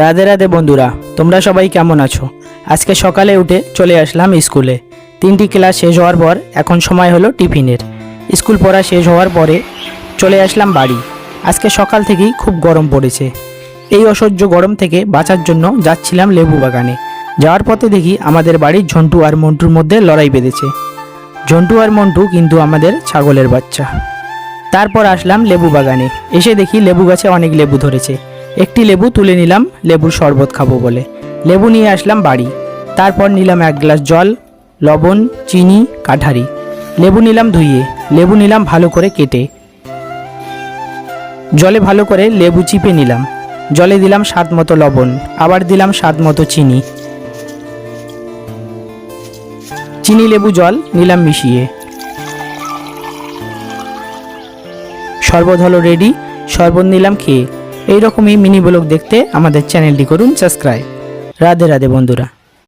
রাধে রাধে বন্ধুরা, তোমরা সবাই কেমন আছো? আজকে সকালে উঠে চলে আসলাম স্কুলে। তিনটি ক্লাস শেষ হওয়ার পর এখন সময় হলো টিফিনের। স্কুল পড়া শেষ হওয়ার পরে চলে আসলাম বাড়ি। আজকে সকাল থেকেই খুব গরম পড়েছে। এই অসহ্য গরম থেকে বাঁচার জন্য যাচ্ছিলাম লেবু বাগানে। যাওয়ার পথে দেখি আমাদের বাড়ির ঝন্টু আর মন্টুর মধ্যে লড়াই বেঁধেছে। ঝন্টু আর মন্টু কিন্তু আমাদের ছাগলের বাচ্চা। তারপর আসলাম লেবু বাগানে। এসে দেখি লেবু গাছে অনেক লেবু ধরেছে। একটি লেবু তুলে নিলাম, লেবুর শরবত খাব বলে। লেবু নিয়ে আসলাম বাড়ি। তারপর নিলাম এক গ্লাস জল, লবণ, চিনি, কাঠারি। লেবু নিলাম ধুইয়ে লেবু নিলাম ভালো করে কেটে। জলে ভালো করে লেবু চিপে নিলাম। জলে দিলাম স্বাদ মতো লবণ, আবার দিলাম স্বাদ মতো চিনি। চিনি, লেবু, জল নিলাম মিশিয়ে। শরবত হলো রেডি শরবত নিলাম খেয়ে। এইরকমই মিনি ব্লগ দেখতে আমাদের চ্যানেলটি করুন সাবস্ক্রাইব রাধে রাধে বন্ধুরা।